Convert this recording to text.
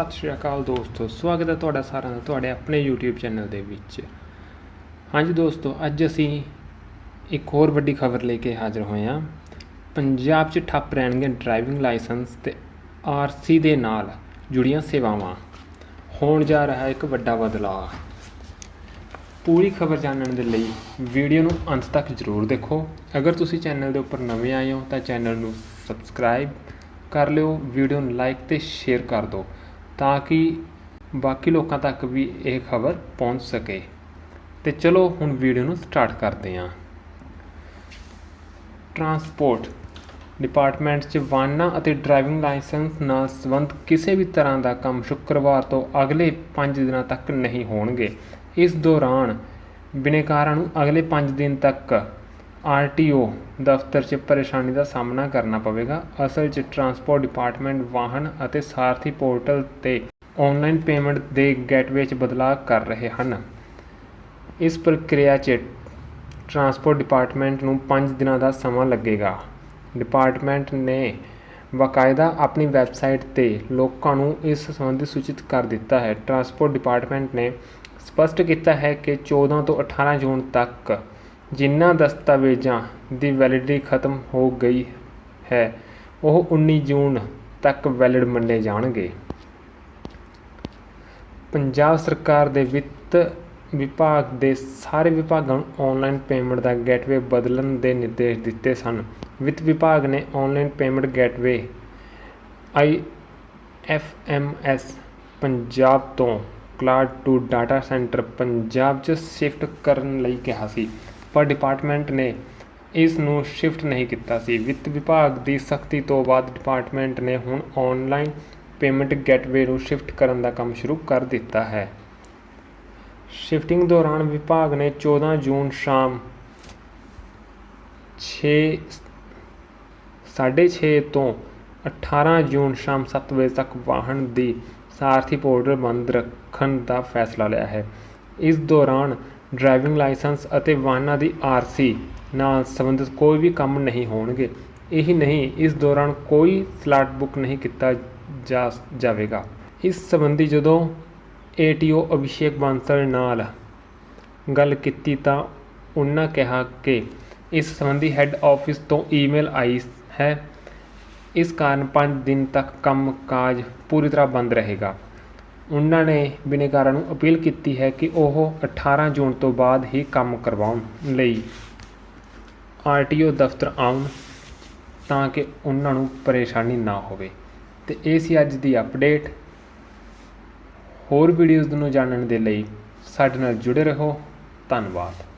ਸਤਿ ਸ਼੍ਰੀ ਅਕਾਲ ਦੋਸਤੋ, ਸਵਾਗਤ ਹੈ ਤੁਹਾਡਾ ਸਾਰਿਆਂ ਦਾ ਤੁਹਾਡੇ ਆਪਣੇ YouTube ਚੈਨਲ ਦੇ ਵਿੱਚ। ਹਾਂਜੀ ਦੋਸਤੋ, ਅੱਜ ਅਸੀਂ ਇੱਕ ਹੋਰ ਵੱਡੀ ਖਬਰ ਲੈ ਕੇ ਹਾਜ਼ਰ ਹੋਏ ਹਾਂ। ਪੰਜਾਬ 'ਚ ਠੱਪ ਰਹਿਣਗੇ ਡਰਾਈਵਿੰਗ ਲਾਇਸੈਂਸ ਤੇ ਆਰਸੀ ਦੇ ਨਾਲ ਜੁੜੀਆਂ ਸੇਵਾਵਾਂ। ਹੋਣ ਜਾ ਰਿਹਾ ਇੱਕ ਵੱਡਾ ਬਦਲਾਅ। ਪੂਰੀ ਖਬਰ ਜਾਣਨ ਦੇ ਲਈ ਵੀਡੀਓ ਨੂੰ ਅੰਤ ਤੱਕ ਜ਼ਰੂਰ ਦੇਖੋ। ਅਗਰ ਤੁਸੀਂ ਚੈਨਲ ਦੇ ਉੱਪਰ ਨਵੇਂ ਆਏ ਹੋ ਤਾਂ ਚੈਨਲ ਨੂੰ ਸਬਸਕ੍ਰਾਈਬ ਕਰ ਲਿਓ, ਵੀਡੀਓ ਨੂੰ ਲਾਈਕ ਤੇ ਸ਼ੇਅਰ ਕਰ ਦਿਓ। ਤਾਂ ਕਿ ਬਾਕੀ ਲੋਕਾਂ ਤੱਕ ਵੀ ਇਹ ਖਬਰ ਪਹੁੰਚ ਸਕੇ। ਤੇ ਚਲੋ ਹੁਣ ਵੀਡੀਓ ਨੂੰ ਸਟਾਰਟ ਕਰਦੇ ਹਾਂ। ਟਰਾਂਸਪੋਰਟ। ਡਿਪਾਰਟਮੈਂਟ 'ਚ ਵਾਹਨਾਂ ਅਤੇ ਡਰਾਈਵਿੰਗ ਲਾਇਸੈਂਸ ਨਾਲ ਸੰਬੰਧ ਕਿਸੇ ਵੀ ਤਰ੍ਹਾਂ ਦਾ ਕੰਮ ਸ਼ੁੱਕਰਵਾਰ ਤੋਂ ਅਗਲੇ 5 ਦਿਨਾਂ ਤੱਕ ਨਹੀਂ ਹੋਣਗੇ। ਇਸ ਦੌਰਾਨ ਬਿਨੇਕਾਰਾਂ ਨੂੰ ਅਗਲੇ 5 ਦਿਨ ਤੱਕ ਆਰ ਟੀ ਓ ਦਫ਼ਤਰ 'ਚ ਪਰੇਸ਼ਾਨੀ ਦਾ ਸਾਹਮਣਾ ਕਰਨਾ ਪਵੇਗਾ। ਅਸਲ 'ਚ ਟਰਾਂਸਪੋਰਟ ਡਿਪਾਰਟਮੈਂਟ, ਵਾਹਨ ਅਤੇ ਸਾਰਥੀ ਪੋਰਟਲ ਤੇ ਆਨਲਾਈਨ ਪੇਮੈਂਟ ਦੇ ਗੇਟਵੇ 'ਚ ਬਦਲਾਅ ਕਰ ਰਹੇ ਹਨ। ਇਸ ਪ੍ਰਕਿਰਿਆ 'ਚ ਟਰਾਂਸਪੋਰਟ ਡਿਪਾਰਟਮੈਂਟ ਨੂੰ 5 ਦਿਨਾਂ ਦਾ ਸਮਾਂ ਲੱਗੇਗਾ। ਡਿਪਾਰਟਮੈਂਟ ਨੇ ਬਾਕਾਇਦਾ ਆਪਣੀ ਵੈਬਸਾਈਟ ਤੇ ਲੋਕਾਂ ਨੂੰ ਇਸ ਸੰਬੰਧੀ ਸੂਚਿਤ ਕਰ ਦਿੱਤਾ ਹੈ। ਟਰਾਂਸਪੋਰਟ ਡਿਪਾਰਟਮੈਂਟ ਨੇ ਸਪਸ਼ਟ ਕੀਤਾ ਹੈ ਕਿ 14 ਤੋਂ 18 ਜੂਨ ਤੱਕ ਜਿਨ੍ਹਾਂ ਦਸਤਾਵੇਜ਼ਾਂ ਦੀ ਵੈਲਿਡਿਟੀ ਖਤਮ ਹੋ ਗਈ ਹੈ, ਉਹ 19 ਜੂਨ ਤੱਕ ਵੈਲਿਡ ਮੰਨੇ ਜਾਣਗੇ। ਪੰਜਾਬ ਸਰਕਾਰ ਦੇ ਵਿੱਤ ਵਿਭਾਗ ਦੇ ਸਾਰੇ ਵਿਭਾਗਾਂ ਨੂੰ ਆਨਲਾਈਨ ਪੇਮੈਂਟ ਦਾ ਗੇਟਵੇ ਬਦਲਣ ਦੇ ਨਿਰਦੇਸ਼ ਦਿੱਤੇ ਸਨ। ਵਿੱਤ ਵਿਭਾਗ ਨੇ online payment gateway I F M S Punjab ਤੋਂ cloud to data centre Punjab 'ਚ ਸ਼ਿਫਟ ਕਰਨ ਲਈ ਕਿਹਾ ਸੀ। ਪਰ ਡਿਪਾਰਟਮੈਂਟ ਨੇ ਇਸ ਨੂੰ ਸ਼ਿਫਟ ਨਹੀਂ ਕੀਤਾ ਸੀ। ਵਿੱਤ ਵਿਭਾਗ ਦੀ ਸਖਤੀ ਤੋਂ ਬਾਅਦ ਡਿਪਾਰਟਮੈਂਟ ਨੇ ਹੁਣ ਆਨਲਾਈਨ ਪੇਮੈਂਟ ਗੇਟਵੇ ਨੂੰ ਸ਼ਿਫਟ ਕਰਨ ਦਾ ਕੰਮ ਸ਼ੁਰੂ ਕਰ ਦਿੱਤਾ ਹੈ। ਸ਼ਿਫਟਿੰਗ ਦੌਰਾਨ ਵਿਭਾਗ ਨੇ 14 ਜੂਨ ਸ਼ਾਮ 6 6:30 ਤੋਂ 18 ਜੂਨ ਸ਼ਾਮ 7 ਵਜੇ ਤੱਕ ਵਾਹਨ ਦੀ ਸਾਰਥੀ ਪੋਰਟਲ ਬੰਦ ਰੱਖਣ ਦਾ ਫੈਸਲਾ ਲਿਆ ਹੈ। ਇਸ ਦੌਰਾਨ ਡਰਾਈਵਿੰਗ ਲਾਇਸੈਂਸ ਅਤੇ ਵਾਹਨਾਂ ਦੀ ਆਰਸੀ ਨਾਲ ਸੰਬੰਧਿਤ ਕੋਈ ਵੀ ਕੰਮ ਨਹੀਂ ਹੋਣਗੇ। ਇਹੀ ਨਹੀਂ, ਇਸ ਦੌਰਾਨ ਕੋਈ ਸਲਾਟ ਬੁੱਕ ਨਹੀਂ ਕੀਤਾ ਜਾ ਜਾਵੇਗਾ। ਇਸ ਸੰਬੰਧੀ ਜਦੋਂ ਏਟੀਓ ਅਭਿਸ਼ੇਕ ਬਾਂਸਲ ਨਾਲ ਗੱਲ ਕੀਤੀ ਤਾਂ ਉਹਨਾਂ ਕਿਹਾ ਕਿ ਇਸ ਸੰਬੰਧੀ ਹੈੱਡ ਆਫਿਸ ਤੋਂ ਈਮੇਲ ਆਈ ਹੈ। ਇਸ ਕਾਰਨ 5 ਦਿਨ ਤੱਕ ਕੰਮ ਕਾਜ ਪੂਰੀ ਤਰ੍ਹਾਂ ਬੰਦ ਰਹੇਗਾ। ਉਹਨਾਂ ਨੇ ਬਿਨੇਕਾਰਾਂ ਨੂੰ ਅਪੀਲ ਕੀਤੀ ਹੈ ਕਿ ਉਹ 18 ਜੂਨ ਤੋਂ ਬਾਅਦ ਹੀ ਕੰਮ ਕਰਵਾਉਣ ਲਈ ਆਰਟੀਓ ਦਫ਼ਤਰ ਆਉਣ ਤਾਂ ਕਿ ਉਹਨਾਂ ਨੂੰ ਪਰੇਸ਼ਾਨੀ ਨਾ ਹੋਵੇ। ਤੇ ਇਹ ਸੀ ਅੱਜ ਦੀ ਅਪਡੇਟ। ਹੋਰ ਵੀਡੀਓਜ਼ ਨੂੰ ਜਾਣਨ ਦੇ ਲਈ ਸਾਡੇ ਨਾਲ ਜੁੜੇ ਰਹੋ। ਧੰਨਵਾਦ।